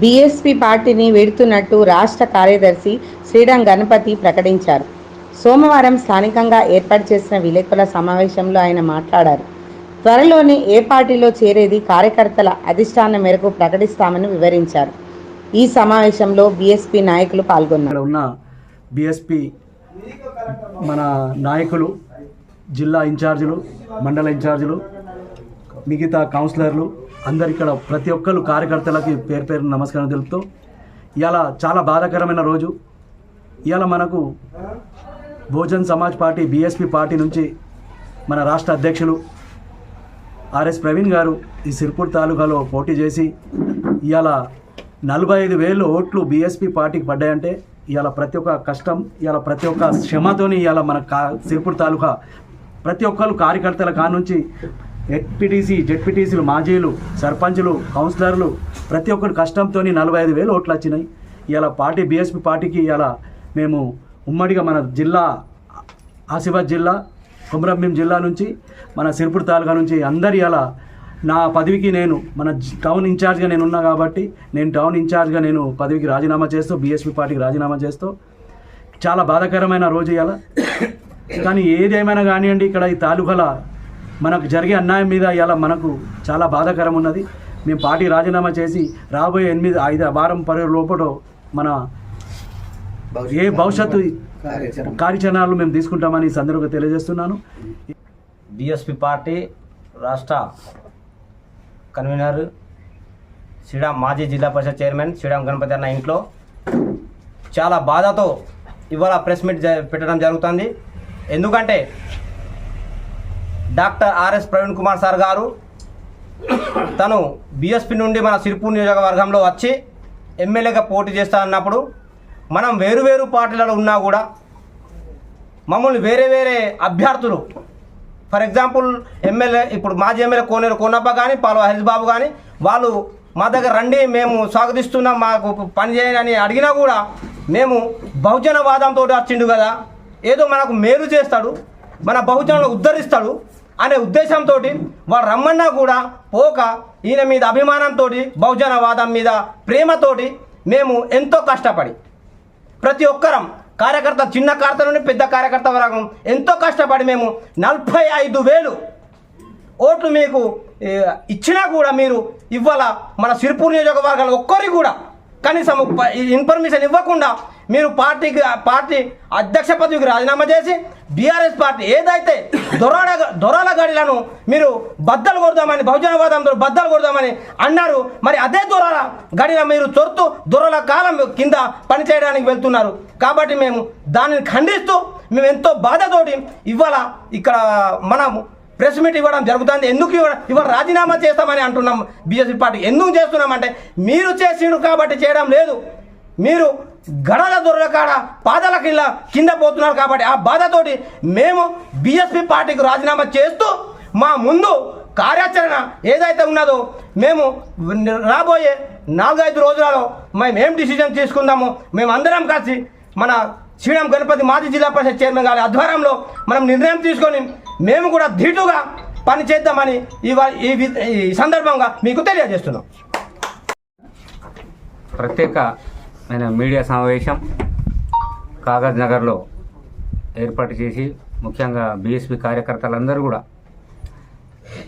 BSP పార్టీని వీడుతున్నట్టు రాష్ట్ర కార్యదర్శి శ్రీరామ్ గణపతి ప్రకటించారు. సోమవారం స్థానికంగా ఏర్పాటు చేసిన విలేకరుల సమావేశంలో ఆయన మాట్లాడారు. త్వరలోనే ఏ పార్టీలో చేరేది కార్యకర్తల అధిష్టానం మేరకు ప్రకటిస్తామని వివరించారు. ఈ సమావేశంలో బీఎస్పీ నాయకులు పాల్గొన్నారు. ఉన్న బీఎస్పీ మన నాయకులు జిల్లా ఇన్ఛార్జీలు మండల ఇన్ఛార్జీలు మిగతా కౌన్సిలర్లు అందరు ఇక్కడ ప్రతి ఒక్కరు కార్యకర్తలకి పేరు పేరు నమస్కారం తెలుపుతూ ఇవాళ చాలా బాధాకరమైన రోజు. ఇవాళ మనకు Bahujan Samaj party BSP party నుంచి మన రాష్ట్ర అధ్యక్షులు ఆర్ఎస్ ప్రవీణ్ గారు ఈ సిర్పూర్ తాలూకాలో పోటీ చేసి ఇవాళ నలభై ఐదు వేలు ఓట్లు బీఎస్పీ పార్టీకి పడ్డాయంటే ఇవాళ ప్రతి ఒక్క కష్టం ఇవాళ ప్రతి ఒక్క శ్రమతోని ఇవాళ మన కా సిర్పూర్ తాలూకా ప్రతి ఒక్కరు కార్యకర్తల కానుంచి ఎట్పిటీసీ జెడ్పీటీసీలు మాజీలు సర్పంచులు కౌన్సిలర్లు ప్రతి ఒక్కరు కష్టంతో నలభై ఐదు వేలు ఓట్లు వచ్చినాయి. ఇలా పార్టీ బీఎస్పీ పార్టీకి ఇలా మేము ఉమ్మడిగా మన జిల్లా ఆసిఫాబాద్ జిల్లా కుమరంభీం జిల్లా నుంచి మన సిరిపురి తాలూకా నుంచి అందరి అలా నా పదవికి నేను మన టౌన్ ఇన్ఛార్జ్గా నేను ఉన్నా కాబట్టి నేను టౌన్ ఇన్ఛార్జ్గా నేను పదవికి రాజీనామా చేస్తూ బీఎస్పీ పార్టీకి రాజీనామా చేస్తూ చాలా బాధాకరమైన రోజు ఇవాళ కానీ ఏదేమైనా కానివ్వండి ఇక్కడ ఈ తాలూకాల మనకు జరిగే అన్యాయం మీద ఇవాళ మనకు చాలా బాధాకరం ఉన్నది. మేము పార్టీ రాజీనామా చేసి రాబోయే ఎనిమిది ఐదు వారం పరి లోపల మన ఏ భవిష్యత్తు కార్యాచరణలు మేము తీసుకుంటామని ఈ సందర్భంగా తెలియజేస్తున్నాను. బిఎస్పి పార్టీ రాష్ట్ర కన్వీనర్ శ్రీరామ్ మాజీ జిల్లా పరిషత్ చైర్మన్ శ్రీరామ్ గణపతి అన్న ఇంట్లో చాలా బాధతో ఇవాళ ప్రెస్ మీట్ జ- పెట్టడం జరుగుతుంది. ఎందుకంటే doctor RS Praveen Kumar sir గారు. తను బిఎస్పి నుండి మన సిరిపూర్ నియోజకవర్గంలో వచ్చి ఎమ్మెల్యేగా పోటీ చేస్తా అన్నప్పుడు మనం వేరు వేరు పార్టీలలో ఉన్నా కూడా మమ్మల్ని వేరే వేరే అభ్యర్థులు ఫర్ ఎగ్జాంపుల్ ఎమ్మెల్యే ఇప్పుడు మాజీ ఎమ్మెల్యే కోనేరు కోనప్ప కానీ పాలు హరీష్ బాబు కానీ వాళ్ళు మా దగ్గర రండి మేము స్వాగతిస్తున్నాం మాకు పని చేయని అడిగినా కూడా మేము బహుజనవాదంతో వచ్చిండు కదా ఏదో మనకు మేలు చేస్తాడు. మన బహుజనులను ఉద్ధరిస్తాడు అనే ఉద్దేశంతో వాడు రమ్మన్నా కూడా పోక ఈయన మీద అభిమానంతో బహుజనవాదం మీద ప్రేమతోటి మేము ఎంతో కష్టపడి ప్రతి ఒక్కరం కార్యకర్త చిన్న కార్త నుండి పెద్ద కార్యకర్త వరకు ఎంతో కష్టపడి మేము నలభై ఐదు వేలు ఓట్లు మీకు ఇచ్చినా కూడా మీరు ఇవ్వాల మన సిరిపూర్ నియోజకవర్గాలు ఒక్కరికి కూడా కనీసం ఈ ఇన్ఫర్మేషన్ ఇవ్వకుండా మీరు పార్టీకి పార్టీ అధ్యక్ష పదవికి రాజీనామా చేసి బీఆర్ఎస్ పార్టీ ఏదైతే దొరాల దొరాల గడిలను మీరు బద్దలు కొడదామని బహుజనవాదంతో బద్దలు కొడదామని అన్నారు మరి అదే దొరాల గడిన మీరు చొరుతూ దొరల కాలం కింద పనిచేయడానికి వెళ్తున్నారు. కాబట్టి మేము దానిని ఖండిస్తూ మేము ఎంతో బాధతోటి ఇవాళ ఇక్కడ మనము ప్రెస్ మీట్ ఇవ్వడం జరుగుతుంది. ఎందుకు ఇవ్వడం ఇవాళ రాజీనామా చేస్తామని అంటున్నాం బీజేపీ పార్టీ. ఎందుకు చేస్తున్నామంటే మీరు చేసిండు కాబట్టి చేయడం లేదు. మీరు గడల దొరకాడ పాదల పాదాల కింద కింద పోతున్నారు కాబట్టి ఆ బాధతోటి మేము బీఎస్పీ పార్టీకి రాజీనామా చేస్తూ మా ముందు కార్యాచరణ ఏదైతే ఉన్నదో మేము రాబోయే నాలుగైదు రోజులలో మేము ఏం డిసిజన్ తీసుకుందాము మేము అందరం కలిసి మన శ్రీరామ్ గణపతి మాజీ జిల్లా పరిషత్ చైర్మన్ గారి ఆధ్వర్యంలో మనం నిర్ణయం తీసుకొని మేము కూడా ధీటుగా పని చేద్దామని ఈ ఈ సందర్భంగా మీకు తెలియజేస్తున్నాం. ప్రత్యేక ఆయన మీడియా సమావేశం కాగజ్ నగర్లో ఏర్పాటు చేసి ముఖ్యంగా బీఎస్పీ కార్యకర్తలందరూ కూడా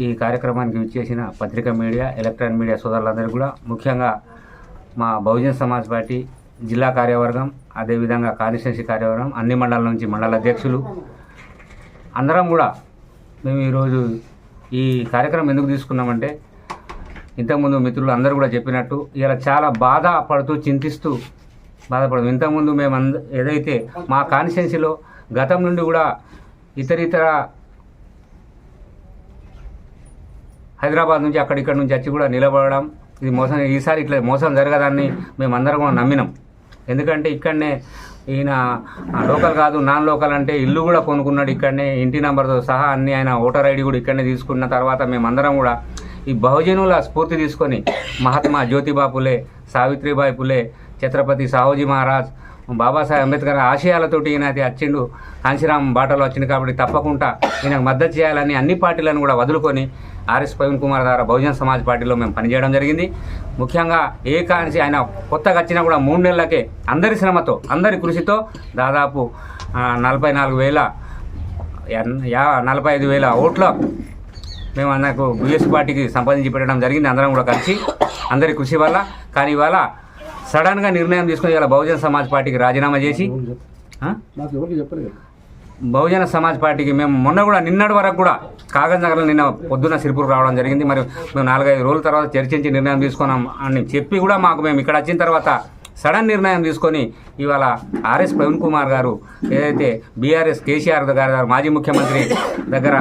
ఈ కార్యక్రమానికి విచ్చేసిన పత్రికా మీడియా ఎలక్ట్రానిక్ మీడియా సోదరులందరూ కూడా ముఖ్యంగా మా బహుజన్ సమాజ్ పార్టీ జిల్లా కార్యవర్గం అదేవిధంగా కాన్స్టిట్యున్సీ కార్యవర్గం అన్ని మండలాల నుంచి మండల అధ్యక్షులు అందరం కూడా మేము ఈరోజు ఈ కార్యక్రమం ఎందుకు తీసుకున్నామంటే ఇంతకుముందు మిత్రులు అందరూ కూడా చెప్పినట్టు ఇలా చాలా బాధపడుతూ చింతిస్తూ బాధపడదు ఇంతకుముందు మేము అంద ఏదైతే మా కాన్స్టిట్యున్సీలో గతం నుండి కూడా ఇతరితర హైదరాబాద్ నుంచి అక్కడిక్కడ నుంచి వచ్చి కూడా నిలబడడం ఇది మోసం ఈసారి ఇట్లా మోసం జరగదని మేమందరం కూడా నమ్మినాం. ఎందుకంటే ఇక్కడనే ఈయన లోకల్ కాదు నాన్ లోకల్ అంటే ఇల్లు కూడా కొనుక్కున్నాడు ఇక్కడనే ఇంటి నెంబర్తో సహా అన్ని ఆయన ఓటర్ ఐడి కూడా ఇక్కడనే తీసుకున్న తర్వాత మేమందరం కూడా ఈ బహుజనుల స్ఫూర్తి తీసుకొని మహాత్మా జ్యోతిబా పులే సావిత్రిబాయి పులే ఛత్రపతి సాహోజీ మహారాజ్ బాబాసాహెబ్ అంబేద్కర్ ఆశయాలతోటి ఈయన అయితే వచ్చిండు కాంశీరామ్ బాటలో వచ్చింది కాబట్టి తప్పకుండా ఈయనకు మద్దతు చేయాలని అన్ని పార్టీలను కూడా వదులుకొని ఆర్ఎస్ ప్రవీణ్ కుమార్ ద్వారా బహుజన సమాజ్ పార్టీలో మేము పనిచేయడం జరిగింది. ముఖ్యంగా ఏ కానిసి ఆయన కొత్తగా వచ్చినా కూడా మూడు నెలలకే అందరి శ్రమతో అందరి కృషితో దాదాపు నలభై నాలుగు వేల యా నలభై ఐదు వేల ఓట్ల మేము అందరకు బిఎస్ పార్టీకి సంపాదించి పెట్టడం జరిగింది అందరం కూడా కలిసి అందరి కృషి వల్ల కానీ ఇవాళ సడన్గా నిర్ణయం తీసుకుని ఇవాళ బహుజన సమాజ్ పార్టీకి రాజీనామా చేసి? నాకు బహుజన సమాజ్ పార్టీకి మేము మొన్న కూడా నిన్నటి వరకు కూడా కాగజ్ నగర్లో నిన్న పొద్దున్న సిరిపూర్ రావడం జరిగింది మరి మేము నాలుగైదు రోజుల తర్వాత చర్చించి నిర్ణయం తీసుకున్నాం అని చెప్పి కూడా మాకు మేము ఇక్కడ వచ్చిన తర్వాత సడన్ నిర్ణయం తీసుకొని ఇవాళ ఆర్ఎస్ ప్రవీణ్ కుమార్ గారు ఏదైతే బీఆర్ఎస్ కేసీఆర్ గారు గారు మాజీ ముఖ్యమంత్రి దగ్గర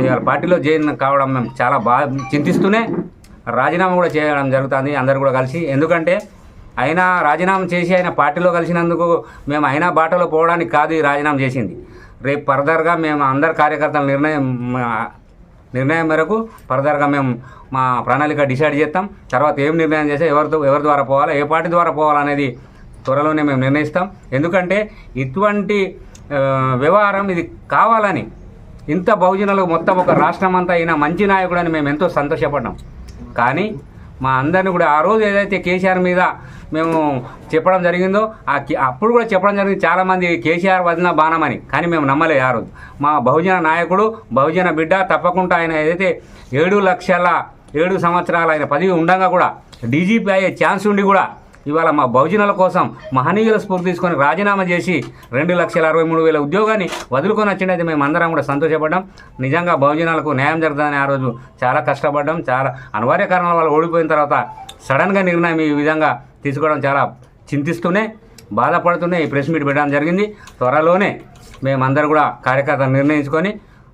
ఇవాళ పార్టీలో జాయిన్ కావడం మేము చాలా బాగా చింతిస్తూనే రాజీనామా కూడా చేయడం జరుగుతుంది అందరు కూడా కలిసి. ఎందుకంటే అయినా రాజీనామా చేసి ఆయన పార్టీలో కలిసినందుకు మేము అయినా బాటలో పోవడానికి కాదు ఈ రాజీనామా చేసింది. రేపు ఫర్దర్గా మేము అందరు కార్యకర్తల నిర్ణయం నిర్ణయం మేరకు ఫర్దర్గా మేము మా ప్రణాళిక డిసైడ్ చేస్తాం. తర్వాత ఏం నిర్ణయం చేస్తే ఎవరితో ఎవరి ద్వారా పోవాలా ఏ పార్టీ ద్వారా పోవాలనేది త్వరలోనే మేము నిర్ణయిస్తాం. ఎందుకంటే ఇటువంటి వ్యవహారం ఇది కావాలని ఇంత బహుజనులు మొత్తం ఒక రాష్ట్రం అంతా అయినా మంచి నాయకుడని మేము ఎంతో సంతోషపడ్డాం. కానీ మా అందరిని కూడా ఆ రోజు ఏదైతే కేసీఆర్ మీద మేము చెప్పడం జరిగిందో ఆ అప్పుడు కూడా చెప్పడం జరిగింది చాలామంది కేసీఆర్ వదిన బాణమని కానీ మేము నమ్మలేదు ఆ రోజు. మా బహుజన నాయకుడు బహుజన బిడ్డ తప్పకుండా ఆయన ఏదైతే ఏడు లక్షల ఏడు సంవత్సరాలు ఆయన పదవి ఉండగా కూడా డీజీపీ అయ్యే ఛాన్స్ ఉండి కూడా ఇవాళ మా బహుజనుల కోసం మహనీయుల స్ఫూర్తి తీసుకొని రాజీనామా చేసి రెండు లక్షల అరవై మూడు వేల ఉద్యోగాన్ని వదులుకొని వచ్చినైతే మేము అందరం కూడా సంతోషపడ్డాం. నిజంగా బహుజనాలకు న్యాయం జరుగుతుందని ఆ రోజు చాలా కష్టపడ్డాం. చాలా అనివార్య కారణాల వల్ల ఓడిపోయిన తర్వాత సడన్గా నిర్ణయం ఈ విధంగా తీసుకోవడం చాలా చింతిస్తూనే బాధపడుతూనే ఈ ప్రెస్ మీట్ పెట్టడం జరిగింది. త్వరలోనే మేమందరూ కూడా కార్యకర్తలు నిర్ణయించుకొని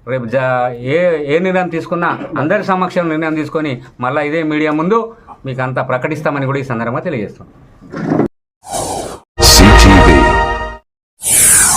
రేపు జా ఏ ఏ నిర్ణయం తీసుకున్నా అందరి సమక్షంలో నిర్ణయం తీసుకొని మళ్ళీ ఇదే మీడియా ముందు మీకు అంతా ప్రకటిస్తామని కూడా ఈ సందర్భంగా తెలియజేస్తాం